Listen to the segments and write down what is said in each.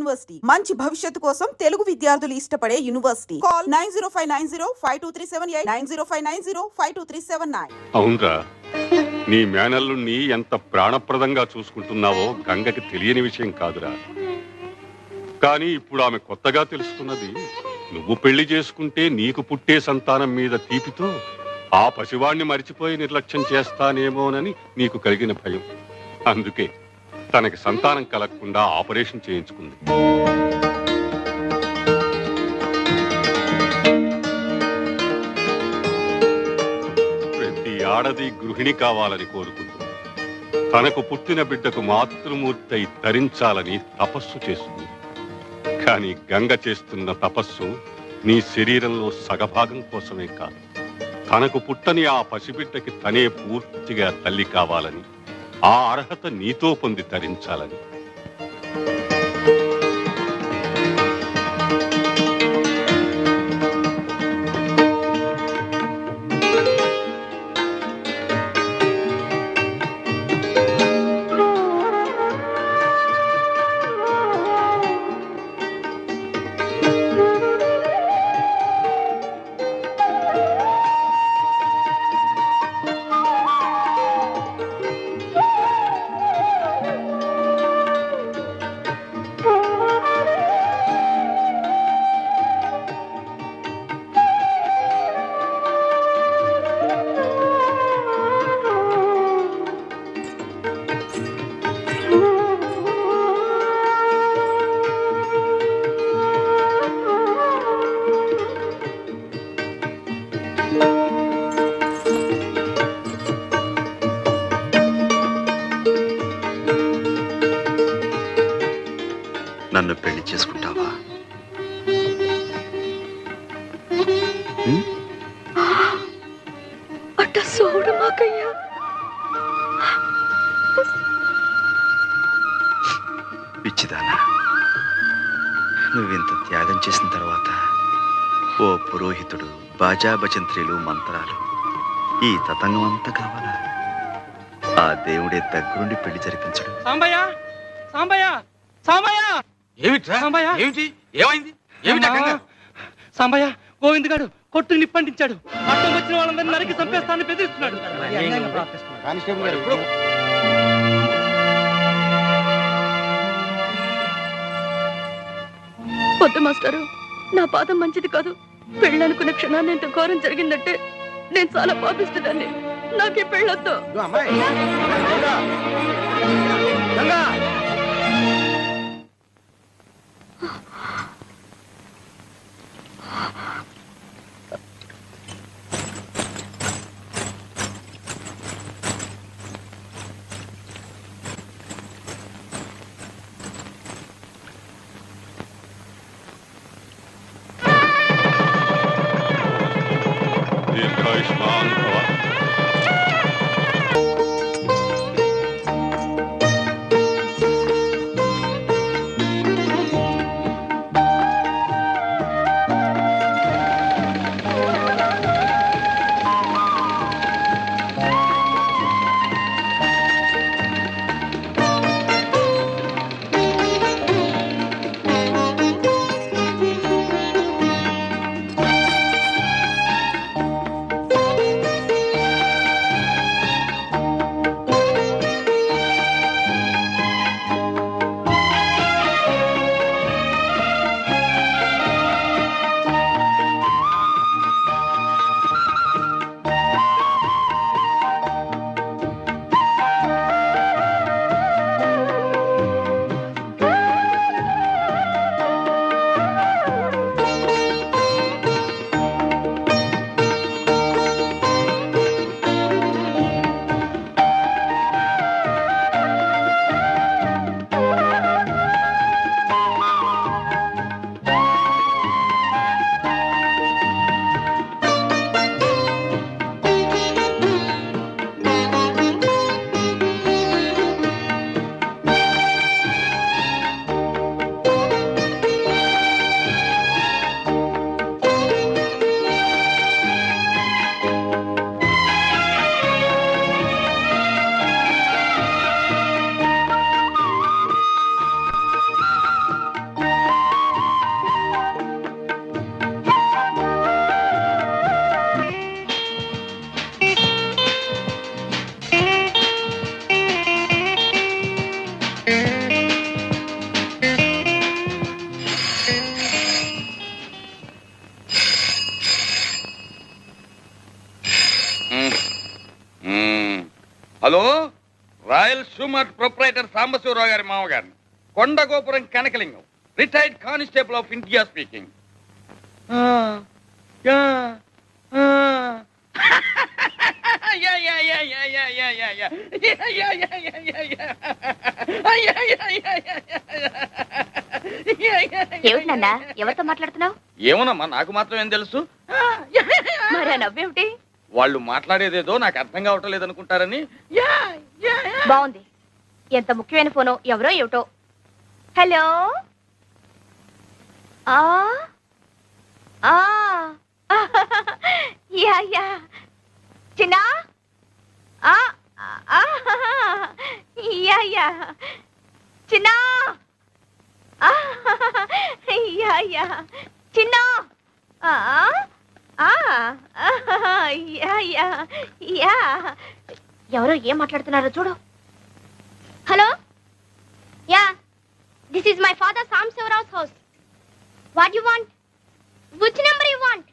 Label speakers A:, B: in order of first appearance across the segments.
A: University. మంచి భవిష్యత్తు కోసం తెలుగు విద్యార్థులు ఇష్టపడే university. Call nine zero five nine zero five two three seven eight nine zero five nine zero five two three seven nine.
B: అవునరా. నీ మేనల్లుణ్ణి ఎంత ప్రాణప్రదంగా చూసుకుంటున్నావో గంగకి తెలియని విషయం కాదురా. కానీ ఇప్పుడు ఆమె కొత్తగా తెలుసుకున్నది నువ్వు పెళ్ళి చేసుకుంటే నీకు పుట్టే సంతానం మీద తీపితో ఆ పసివాణ్ణి మరిచిపోయి నిర్లక్ష్యం చేస్తానేమోనని నీకు కలిగిన భయం. అందుకే తనకి సంతానం కలగకుండా ఆపరేషన్ చేయించుకుంది. ప్రతి ఆడది గృహిణి కావాలని కోరుకుంటుంది. తనకు పుట్టిన బిడ్డకు మాతృమూర్తి అయి ధరించాలని తపస్సు చేస్తుంది. కానీ గంగ చేస్తున్న తపస్సు నీ శరీరంలో సగభాగం కోసమే కాదు. తనకు పుట్టని ఆ పసిబిడ్డకి తనే పూర్తిగా తల్లి కావాలని ఆ అర్హత నీతో పొంది ధరించాలని
C: పిచ్చిదానా నువ్వింత త్యాగం చేసిన తర్వాత ఓ పురోహితుడు బాజా భజంత్రీలు మంత్రాలు ఈ తతంగం అంతా కావాలా? ఆ దేవుడే దగ్గరుండి పెళ్ళి జరిపించడు.
D: సాంబయ్య! సాంబయ్య! సాంబయ్య!
E: ఏమిట్రా?
D: సాంబయ్య.
E: ఏమిటి? ఏమైంది? ఏమిటి ఆ కంగారు?
D: సాంబయ్య గోవింద్ గాడు కొట్టు నిప్పంటించాడు అడ్డం వచ్చిన వాళ్ళందరినీ నరికి చంపేస్తానని బెదిరిస్తున్నాడు.
F: వద్దు మాస్టారు. నా పాదం మంచిది కాదు. పెళ్ళనుకున్న క్షణాన్ని ఎంత ఘోరం జరిగిందంటే నేను చాలా పాపిస్తుందండి నాకే పెళ్ళొద్దు.
E: Hello Royal Shoe Mart proprietor Sambasivarao గారి మామగారిని Kondagopuram Kanakalingam retired constable of India speaking
G: ఏమిటి నాన్న ఎవరితో మాట్లాడుతున్నావు
E: ఏమోనమ్మా నాకు మాత్రం ఏం తెలుసు
G: మరి నవ్వేమిటి
E: వాళ్ళు మాట్లాడేదేదో నాకు అర్థం కావటం లేదనుకుంటారని.
G: బాగుంది. ఎంత ముఖ్యమైన ఫోను ఎవరో ఏమిటో. హలో? ఆ? ఆ? Yeah yeah. చిన్న? ఆ ఆ యా యా. చిన్న? ఆ యా. యా ఆ ఆ? ఎవరో ఏం మాట్లాడుతున్నారో చూడు. Hello? Ya this is my father Sam Sivarao's house what you want which number you want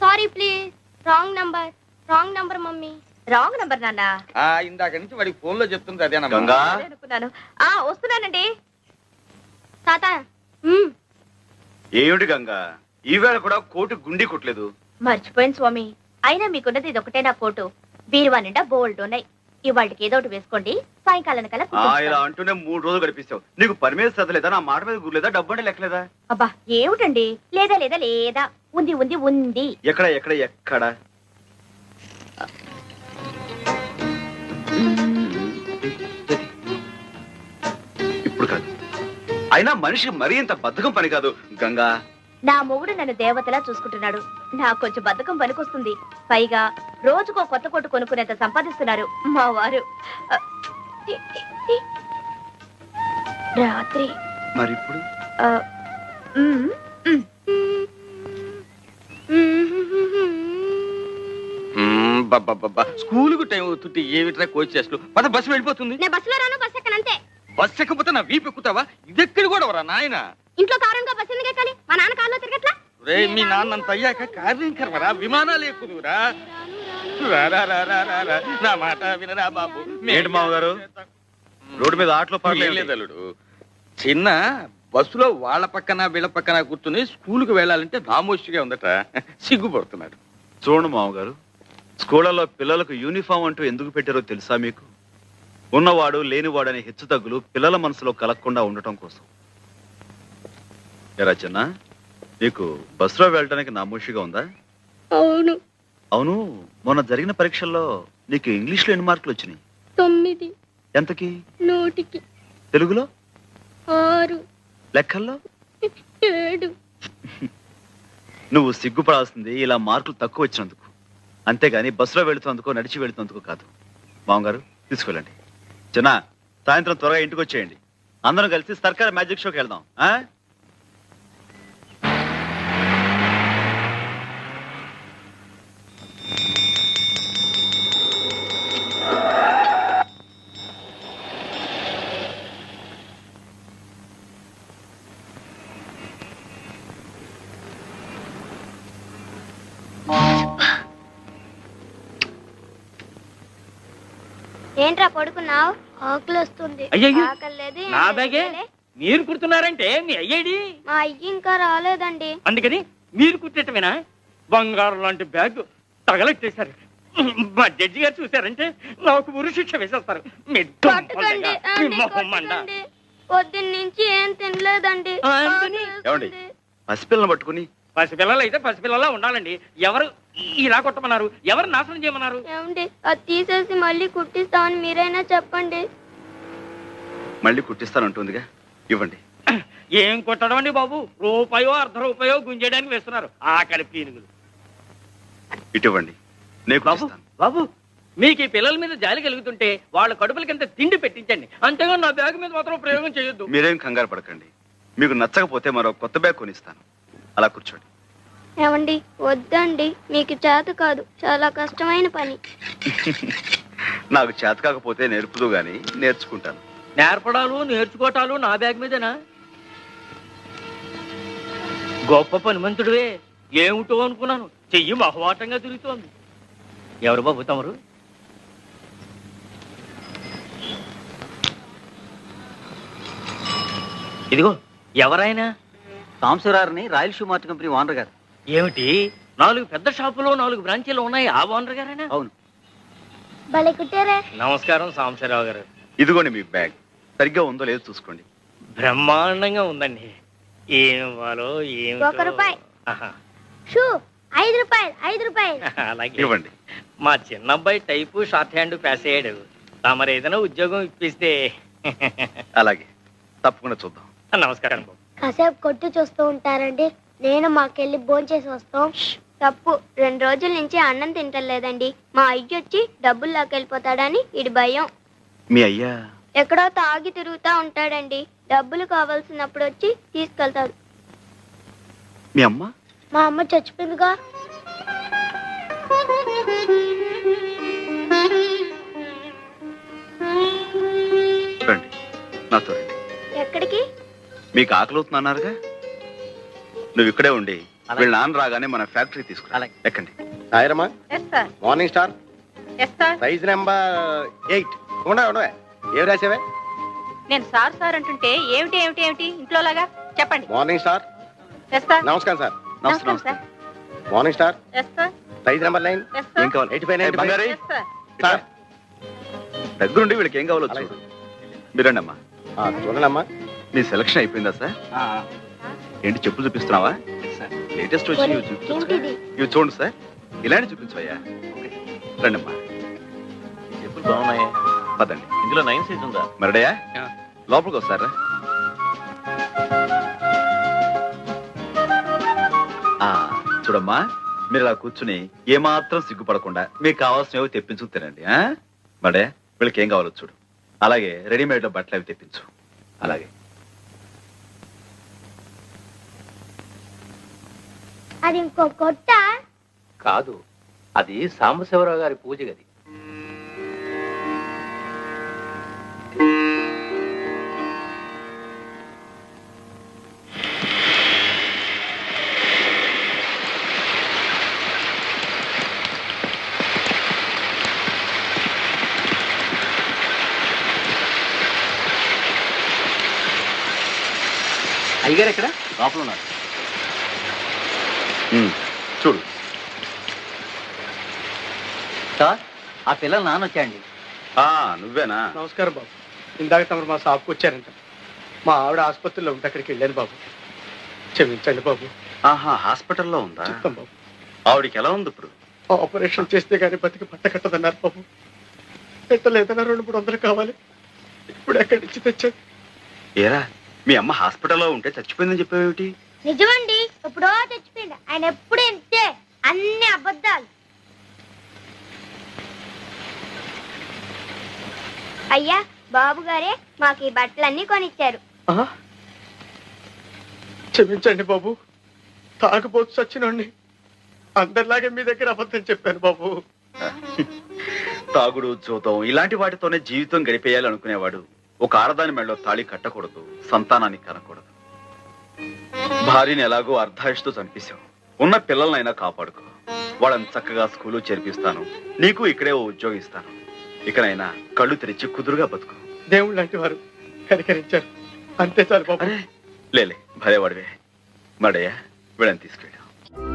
G: sorry please wrong number wrong number mummy wrong number నాన్న.
E: ఆ ఇందాక నుంచి వాడికి ఫోన్లో చెప్తుంది అదేనమ్మా
G: అనుకున్నాను. ఆ వస్తున్నానండి. తాత
C: ఏమిటి గంగా? ఈవేళ కూడా కోటి గుండి కొట్టలేదు.
G: మర్చిపోయాను స్వామి. అయినా మీకున్నది ఇది ఒకటే నా కోటు. బీరువా నిండా బోల్డ్ ఉన్నాయి. ఇవాళకి ఏదో ఒకటి వేసుకోండి. సాయంకాలం కల్లా
C: ఆ ఇలా. అంటూనే మూడు రోజులు గడిపిస్తావు. నీకు పని మీద శ్రద్ధ లేదా? నా మాట మీద గుర్లేదా? డబ్బు అంటే లెక్కలేదా?
G: అబ్బా ఏమిటండి? లేదా లేదా లేదా. ఉంది ఉంది ఉంది.
C: ఎక్కడ ఎక్కడ ఎక్కడ? ఇప్పుడు కాదు. అయినా మనిషికి మరీ ఇంత బద్ధకం పని కాదు. గంగా.
G: నా మొగుడు నన్ను దేవతలా చూసుకుంటున్నాడు. నాకు కొంచెం బద్ధకం పనికొస్తుంది. పైగా రోజుకో కొత్త కొట్టు కొనుక్కునేంత సంపాదిస్తున్నారు మా వారు. రాత్రి.
C: మరి ఇప్పుడు
G: ఆ.
E: స్కూల్కు టైం అవుతుంటే ఏమిట్రా కోచ్ చేస్తూ? పద బస్సు వెళ్ళిపోతుంది.
G: నేను బస్సులో రాను బస్ ఎక్కనంతే.
E: బస్సు ఎక్కకపోతే నా వీపు ఎక్కుతావా? ఇది ఎక్కడ కూడా వరా నాయన?
G: ఇంట్లో కారంగా బస్సు ఎందుకు ఎక్కాలి? మా నాన్న కారులో తిరగట్లా?
E: రే మీ నాన్నంత అయ్యాక కార్యం కర్మరా విమానాలు ఎక్కుదురా. రా, రా, రా, రా, రా, రా. నా మాట వినరా బాబు.
C: ఏంటి మామగారు? రోడ్డు మీద ఆటలో
E: ఏం
C: పాటలు
E: లేదు అల్లుడు. చిన్న బస్సులో వాళ్ళ పక్కన వీళ్ళ పక్కన కూర్చుని స్కూల్కి వెళ్ళాలంటే నామోషిగా ఉందట. సిగ్గుపడుతున్నాడు.
C: చూడండి మామగారు స్కూళ్ళలో పిల్లలకు యూనిఫామ్ అంటూ ఎందుకు పెట్టారో తెలుసా మీకు? ఉన్నవాడు లేనివాడు అనే హెచ్చుతగ్గులు పిల్లల మనసులో కలగకుండా ఉండటం కోసం. ఎరా చిన్న నీకు బస్సులో వెళ్ళడానికి నామోషిగా ఉందా?
G: అవును.
C: అవును మొన్న జరిగిన పరీక్షల్లో నీకు ఇంగ్లీష్లో ఎన్ని మార్కులు వచ్చినాయి?
G: తొమ్మిది.
C: ఎంతకి?
G: నూటికి.
C: తెలుగులో?
G: ఆరు.
C: లెక్కల్లో?
G: ఏడు.
C: నువ్వు సిగ్గుపడాల్సింది ఇలా మార్కులు తక్కువ వచ్చినందుకు. అంతేగాని బస్సులో వెళుతున్నందుకో నడిచి వెళుతున్నందుకు కాదు. మామగారు తీసుకెళ్ళండి. చిన్న సాయంత్రం త్వరగా ఇంటికి వచ్చేయండి అందరం కలిసి సర్కార్ మ్యాజిక్ షోకి వెళ్దాం
H: ఏంట్రా పడుకున్నావు ఆకలి వస్తుంది
I: అయ్యయ్యో,
H: ఆకలి లేదు,
I: నా బ్యాగే. మీరు కుడుతున్నారంటే మీ అయ్యేడి
H: మా అయ్య ఇంకా రాలేదండి
I: అందుకని మీరు కుట్టేటమేనా బంగారం లాంటి బ్యాగ్ తగలెట్టేశారు మా జడ్జి గారు చూశారంటే నాకు ఉరి శిక్ష వేసేస్తారు మీ
H: పట్టుకోండి
I: దొంగ మీ
H: అండి,
I: మొహం మండ.
H: కొట్టకండి. పొద్దున్న నుంచి ఏం తినలేదండి
I: ఆ, ఎందుకని?
H: ఆకలి
C: ఏమండి?
H: వేస్తుంది.
C: పసిపిల్లని పట్టుకుని
I: పసిపిల్లలు అయితే పసిపిల్లలా ఉండాలండి. ఎవరు ఇలా కొట్టమన్నారు? ఎవరు నాశనం చేయమన్నారు?
H: ఏమండి అది తీసేసి మళ్ళీ కుట్టిస్తామని మీరైనా చెప్పండి.
C: మళ్ళీ కుట్టిస్తానంటుందిగా. ఇవ్వండి.
I: ఏం కొట్టడం అండి బాబు? రూపాయో అర్ధ రూపాయో గుంజేయడానికి వేస్తున్నారు. ఆకలి పీనుగులు.
C: ఇటు ఇవ్వండి. నేను
I: బాబు
C: కుట్టిస్తాను.
I: బాబు మీకు ఈ పిల్లల మీద జాలి కలుగుతుంటే వాళ్ళ కడుపులకి ఎంత తిండి పెట్టించండి. అంతేగాని నా బ్యాగ్ మీద మాత్రం ప్రయోగం చేయొద్దు.
C: మీరేం కంగారు పడకండి. మీకు నచ్చకపోతే మరో కొత్త బ్యాగ్ కొనిస్తాను. అలా కూర్చోండి.
H: ఏమండి? వద్దండి. మీకు చేత కాదు. చాలా కష్టమైన పని.
C: నాకు చేత కాకపోతే నేర్పుదు గాని నేర్చుకుంటాను.
I: నేర్పడాలు నేర్చుకోవటాలు నా బ్యాగ్ మీదేనా? గొప్ప పనిమంతుడివే. ఏమిటో అనుకున్నాను. చెయ్యి మహవాటంగా తిరుగుతోంది. ఎవరు బాబు తమరు? ఇదిగో ఎవరైనా
J: సాంబశివరారిని Royal Shoe Mart company owner గారు.
I: ఏమిటి? నాలుగు పెద్ద షాపులో నాలుగు బ్రాంచీలు ఉన్నాయి ఆ ఓనర్ గారేనా?
J: అవును.
H: భలే కుట్టారే.
I: నమస్కారం సాంబశివరావు గారు.
C: ఇదిగోండి మీ బ్యాగ్. సరిగ్గా ఉందో లేదో చూసుకోండి.
I: బ్రహ్మాండంగా ఉందండి. ఏం ఇవ్వాలో ఏం
H: ఒక రూపాయి. షూ ఐదు రూపాయలు ఐదు రూపాయలు.
I: అలాగే.
C: ఇవ్వండి.
I: మా చిన్న అబ్బాయి టైపు షార్ట్ హ్యాండ్ పాస్ అయ్యాడు. తమరు ఏదైనా ఉద్యోగం ఇప్పిస్తే.
C: అలాగే. తప్పకుండా చూద్దాం.
I: నమస్కారం బాబు.
H: కాసేపు కొట్టు చూస్తూ ఉంటారండి. నేను మాకెళ్ళి భోంచేసి వస్తాం. తప్పు. రెండు రోజుల నుంచి అన్నం తింటలేదండి. మా అయ్య వచ్చి డబ్బులు లాకెళ్ళిపోతాడని ఇడి భయం.
C: మీ అయ్యా?
H: ఎక్కడో తాగి తిరుగుతా ఉంటాడండి. డబ్బులు కావాల్సినప్పుడు వచ్చి తీసుకెళ్తాడు.
C: మీ అమ్మ?
H: మా అమ్మ చచ్చిపోయిందిగా.
C: రండి. నాతో రండి. మీకు ఆకలి అవుతుందన్నారుగా నువ్వు ఇక్కడే ఉండి. వీళ్ళ నాన్న రాగానే మన ఫ్యాక్టరీ తీసుకురా.
J: అలాగే.
C: ఎక్కండి.
K: Morning Star size number eight ఉండ ఉండవే ఏం రాసావే?
G: నేను సార్ సార్ అంటుంటే ఏమిటి ఏమిటి ఏమిటి? ఇంట్లో లాగా చెప్పండి
K: మార్నింగ్ స్టార్ నమస్కారం సార్.
C: నమస్తే నమస్తే.
K: Morning Star size number nine
C: ఏం కావాలి?
K: ఎయిటీ ఫైవ్
C: ఏ, బంగారు
K: సార్
C: దగ్గరుండి వీళ్ళకి ఏం కావాలో
K: అలాగే.
C: చూడు మీరండి అమ్మా
K: చూడండి అమ్మా
C: మీ సెలక్షన్ అయిపోయిందా సార్ ఏంటి చెప్పులు చూపిస్తున్నావా? లేటెస్ట్ వచ్చి ఇవి? ఇవి చూడండి సార్ ఇలాంటి చూపించవయ్యా? రండి అమ్మా
J: చెప్పులు బాగున్నాయి?
C: పదండి.
J: ఇందులో నైన్ సైజ్ ఉందా?
C: మరడయా?
I: ఆ.
C: లోపలికి వస్తారా? ఆ, చూడమ్మా మీరు ఇలా కూర్చుని ఏమాత్రం సిగ్గుపడకుండా మీకు కావాల్సినవి తెప్పించు తినండి ఆ? మడే వీళ్ళకి ఏం కావాలో చూడు. అలాగే రెడీమేడ్లో బట్టలు అవి తెప్పించు. అలాగే.
H: అది ఇంకో కొట్ట
J: కాదు అది సాంబశివరావు గారి పూజ గది. అయ్యగారు ఎక్కడ? లోపల ఉన్నారు.
C: చూడు.
J: సార్ ఆ పిల్లలు నాన్న వచ్చాయండి.
C: ఆ నువ్వేనా?
L: నమస్కారం బాబు. ఇందాక తమరు మా షాప్కి వచ్చారంట. మా ఆవిడ ఆసుపత్రిలో ఉంటే అక్కడికి వెళ్ళాను బాబు. క్షమించండి బాబు.
C: ఆహా హాస్పిటల్లో ఉందా?
L: చెప్తాం బాబు.
C: ఆవిడికి ఎలా ఉంది ఇప్పుడు?
L: ఆపరేషన్ చేస్తే కానీ బతికి పట్ట కట్టదన్నారు బాబు. పెట్టలేదన్నా రెండు మూడు వందలు కావాలి. ఇప్పుడు ఎక్కడి నుంచి తెచ్చాడు
C: ఏరా మీ అమ్మ హాస్పిటల్లో ఉంటే చచ్చిపోయిందని చెప్పేవేమిటి?
H: నిజమండి ఎప్పుడో చచ్చిపోయింది ఆయన ఎప్పుడు ఇంతే అన్ని అబద్ధాలు. అయ్యా బాబు గారే మాకు ఈ బట్టలన్నీ కొనిచ్చారు.
L: ఆహా. క్షమించండి బాబు. తాగబోతు చచ్చినోడిని అందరిలాగే మీ దగ్గర అబద్ధం చెప్పాను బాబు.
C: తాగుడు చూతం ఇలాంటి వాటితోనే జీవితం గడిపేయాలి అనుకునేవాడు ఒక ఆడదాని మెడలో తాళి కట్టకూడదు సంతానాన్ని కనకూడదు. భార్యని ఎలాగో అర్ధాయుషతో చంపేశావు. ఉన్న పిల్లలనైనా కాపాడుకో. వాళ్ళని చక్కగా స్కూలు చేర్పిస్తాను. నీకు ఇక్కడే ఓ ఉద్యోగం ఇస్తాను. ఇకనైనా కళ్ళు తెరిచి కుదురుగా బతుకు.
L: దేవుళ్ళు లాంటి వారు కనికరించారు. అంతే చాలు బాబు.
C: లేలే భలేవాడివే. మడయ్యా వీళ్ళని తీసుకెళ్ళి.